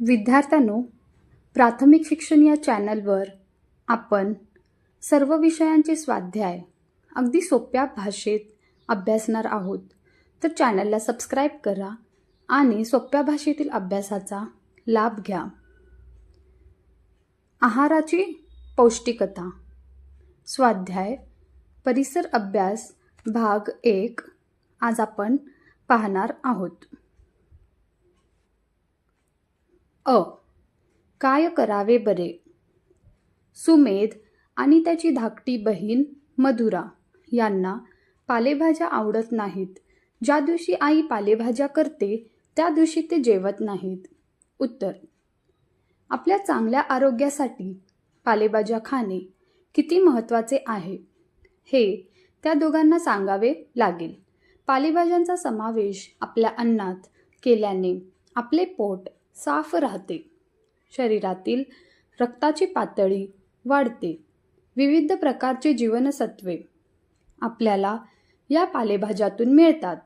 विद्यार्थ्यांनो प्राथमिक शिक्षण या चॅनलवर आपण सर्व विषयांचे स्वाध्याय अगदी सोप्या भाषेत अभ्यासणार आहोत. तर चॅनलला सबस्क्राईब करा आणि सोप्या भाषेतील अभ्यासाचा लाभ घ्या. आहाराची पौष्टिकता. स्वाध्याय परिसर अभ्यास भाग एक आज आपण पाहणार आहोत. अ. काय करावे बरे? सुमेध आणि त्याची धाकटी बहीण मधुरा यांना पालेभाज्या आवडत नाहीत. ज्या दिवशी आई पालेभाज्या करते त्या दिवशी ते जेवत नाहीत. उत्तर. आपल्या चांगल्या आरोग्यासाठी पालेभाज्या खाणे किती महत्त्वाचे आहे हे त्या दोघांना सांगावे लागेल. पालेभाज्यांचा समावेश आपल्या अन्नात केल्याने आपले पोट साफ राहते. शरीरातील रक्ताची पातळी वाढते. विविध प्रकारचे जीवनसत्वे आपल्याला या पालेभाज्यातून मिळतात.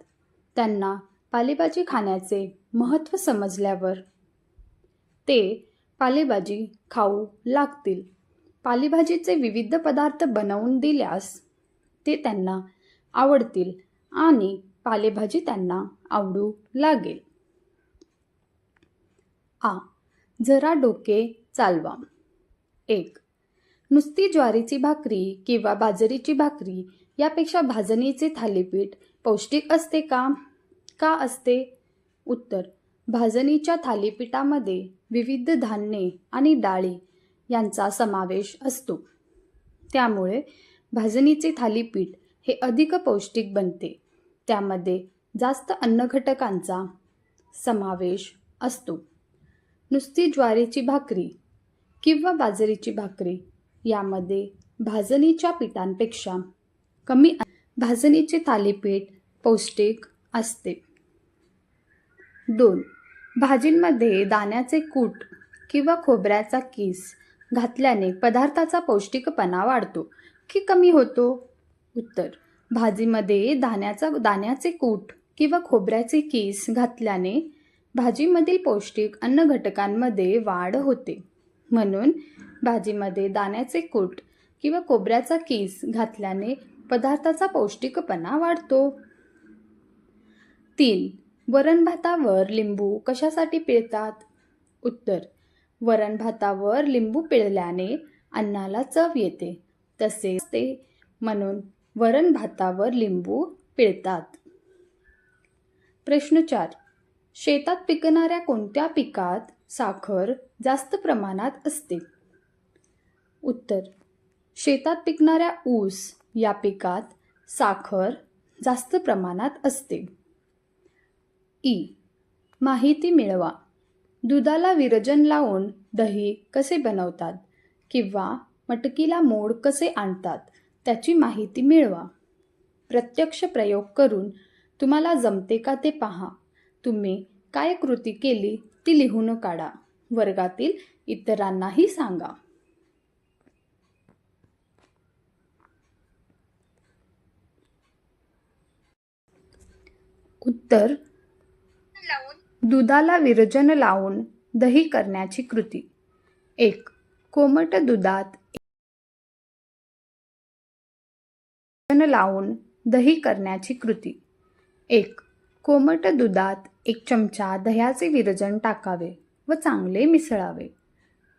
त्यांना पालेभाजी खाण्याचे महत्त्व समजल्यावर ते पालेभाजी खाऊ लागतील. पालेभाजीचे विविध पदार्थ बनवून दिल्यास ते त्यांना आवडतील आणि पालेभाजी त्यांना आवडू लागेल. आ. जरा डोके चालवा. एक. नुसती ज्वारीची भाकरी किंवा बाजरीची भाकरी यापेक्षा भाजणीचे थालीपीठ पौष्टिक असते का? का असते? उत्तर. भाजणीच्या थालीपीठामध्ये विविध धान्ये आणि डाळी यांचा समावेश असतो. त्यामुळे भाजणीचे थालीपीठ हे अधिक पौष्टिक बनते. त्यामध्ये जास्त अन्नघटकांचा समावेश असतो. नुसती ज्वारीची भाकरी किंवा बाजरीची भाकरी यामध्ये भाजणीच्या पिठांपेक्षा कमी भाजणीचे थालीपीठ पौष्टिक असते. दोन भाजींमध्ये दाण्याचे कूट किंवा खोबऱ्याचा किस घातल्याने पदार्थाचा पौष्टिकपणा वाढतो की कमी होतो? उत्तर भाजीमध्ये दाण्याचा दाण्याचे कूट किंवा खोबऱ्याचे किस घातल्याने भाजीमधील पौष्टिक अन्न घटकांमध्ये वाढ होते. म्हणून भाजीमध्ये दाण्याचे कूट किंवा कोबऱ्याचा केस घातल्याने पदार्थाचा पौष्टिकपणा वाढतो. तीन वरण भातावर लिंबू कशासाठी पिळतात? उत्तर वरण भातावर लिंबू पिळल्याने अन्नाला चव येते. तसेच ते म्हणून वरण भातावर लिंबू पिळतात. प्रश्न चार शेतात पिकणाऱ्या कोणत्या पिकात साखर जास्त प्रमाणात असते? उत्तर शेतात पिकणाऱ्या ऊस या पिकात साखर जास्त प्रमाणात असते. ई माहिती मिळवा. दुधाला विरजन लावून दही कसे बनवतात किंवा मटकीला मोड कसे आणतात त्याची माहिती मिळवा. प्रत्यक्ष प्रयोग करून तुम्हाला जमते का ते पहा. तुम्ही काय कृती केली ती लिहून काढा. वर्गातील इतरांनाही सांगा. उत्तर. दुधाला विरजन लावून दही करण्याची कृती. एक कोमट दुधात विरजन लावून दही करण्याची कृती. एक कोमट दुधात एक चमचा दह्याचे विरजन टाकावे व चांगले मिसळावे.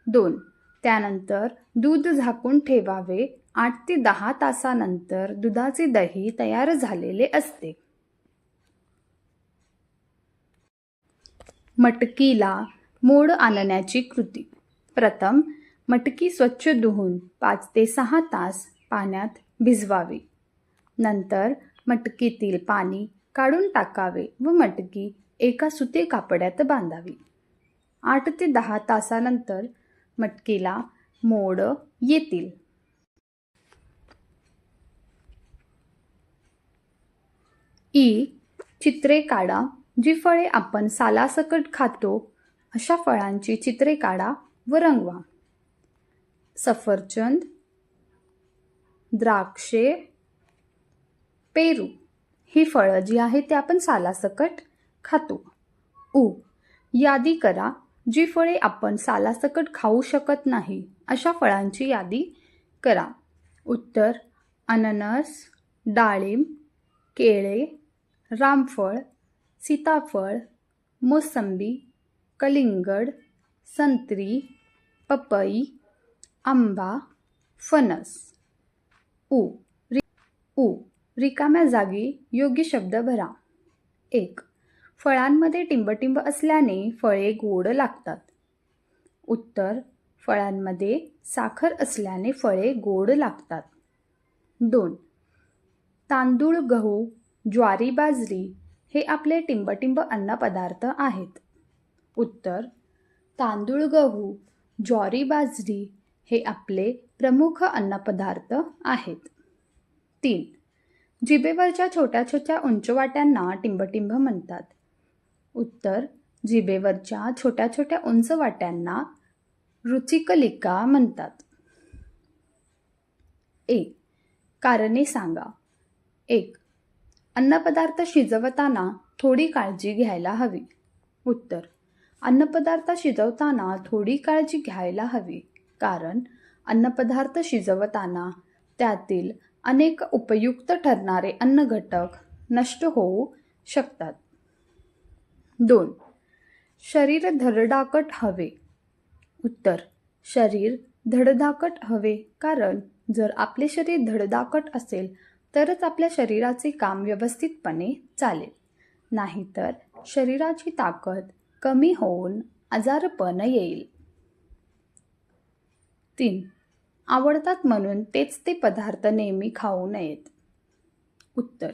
दोन त्यानंतर दूध झाकून ठेवावे. आठ ते दहा तासानंतर दुधाचे दही तयार झालेले असते. मटकीला मोड आणण्याची कृती. प्रथम मटकी स्वच्छ धुवून पाच ते सहा तास पाण्यात भिजवावी. नंतर मटकीतील पाणी काढून टाकावे व मटकी एका सुते कापड्यात बांधावी. आठ ते दहा तासानंतर मटकीला मोड येतील. ई. चित्रे काढा जी फळे आपण सालासकट खातो अशा फळांची चित्रे काढा व रंगवा. सफरचंद द्राक्षे पेरू. ही फळं जी आहेत ते आपण सालासकट खातो. उ. यादी करा जी फळे आपण सालासकट खाऊ शकत नाही अशा फळांची यादी करा. उत्तर अननस डाळिंब केळे रामफळ सीताफळ मोसंबी कलिंगड संत्री पपई आंबा फणस. उ. उ. रिकाम्या जागी योग्य शब्द भरा. एक फळांमध्ये टिंबटिंब असल्याने फळे गोड लागतात. उत्तर फळांमध्ये साखर असल्याने फळे गोड लागतात. दोन तांदूळ गहू ज्वारी बाजरी हे आपले टिंबटिंब अन्नपदार्थ आहेत. उत्तर तांदूळ गहू ज्वारी बाजरी हे आपले प्रमुख अन्नपदार्थ आहेत. तीन जिबेवरच्या छोट्या छोट्या उंचवाट्यांना टिंबटिंब म्हणतात. उत्तर जिबेवरच्या छोट्या छोट्या उंच वाट्यांना रुचिकलिका म्हणतात. ए कारणे सांगा. एक अन्नपदार्थ शिजवताना थोडी काळजी घ्यायला हवी. उत्तर अन्नपदार्थ शिजवताना थोडी काळजी घ्यायला हवी. कारण अन्नपदार्थ शिजवताना त्यातील अनेक उपयुक्त ठरणारे अन्नघटक नष्ट होऊ शकतात. दोन शरीर धडधाकट हवे. उत्तर शरीर धडधाकट हवे. कारण जर आपले शरीर धडधाकट असेल तरच आपल्या शरीराचे काम व्यवस्थितपणे चालेल. नाहीतर शरीराची ताकद कमी होऊन आजारपण येईल. तीन आवडतात म्हणून तेच ते पदार्थ नेहमी खाऊ नयेत. उत्तर.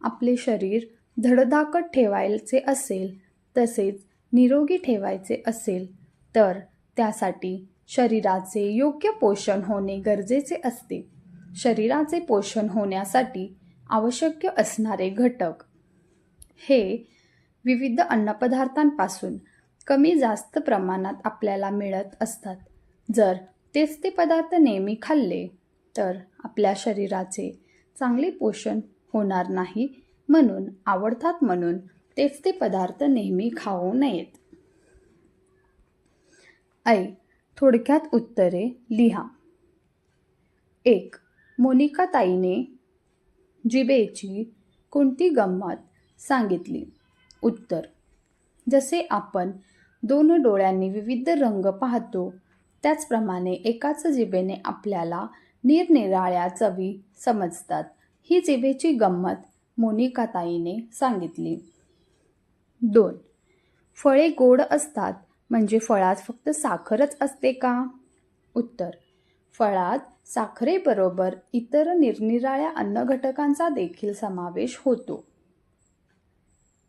आपले शरीर धडधाकट ठेवायचे असेल तसेच निरोगी ठेवायचे असेल तर त्यासाठी शरीराचे योग्य पोषण होणे गरजेचे असते. शरीराचे पोषण होण्यासाठी आवश्यक असणारे घटक. हे विविध अन्नपदार्थांपासून कमी जास्त प्रमाणात आपल्याला मिळत असतात. जर तेच ते पदार्थ नेहमी खाल्ले तर आपल्या शरीराचे चांगले पोषण होणार नाही म्हणून आवडतात म्हणून तेच ते पदार्थ नेहमी खाऊ नयेत. ऐ थोडक्यात उत्तरे लिहा. एक मोनिका ताईने जिबेची कोणती गंमत सांगितली? उत्तर जसे आपण दोन डोळ्यांनी विविध रंग पाहतो त्याचप्रमाणे एकाच जिभेने आपल्याला निरनिराळ्या चवी समजतात. ही जिभेची गंमत मोनिका ताईने सांगितली. दोन. फळे गोड असतात म्हणजे फळात फक्त साखरच असते का? उत्तर. फळात साखरेबरोबर इतर निरनिराळ्या अन्न घटकांचा देखील समावेश होतो.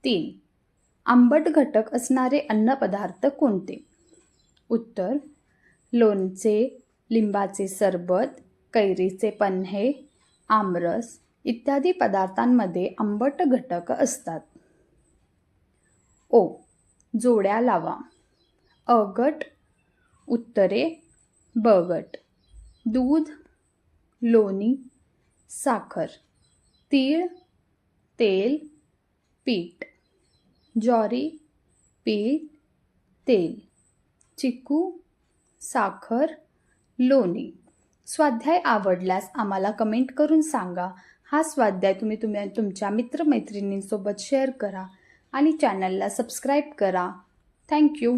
तीन. आंबट घटक असणारे अन्नपदार्थ कोणते? उत्तर. लोणचे लिंबाचे सरबत कैरीचे पन्हे आमरस इत्यादी पदार्थांमध्ये आंबट घटक असतात. ओ जोड्या लावा. अगट उत्तरे बगट दूध लोणी साखर. तीळ तेल पीठ. ज्वारी पीठ तेल. चिकू साखर लोणी. स्वाध्याय आवडल्यास आम्हाला कमेंट करून सांगा. हा स्वाध्याय तुम्ही तुम्ही तुमच्या मित्रमैत्रिणींसोबत शेअर करा आणि चॅनलला सबस्क्राईब करा. थँक्यू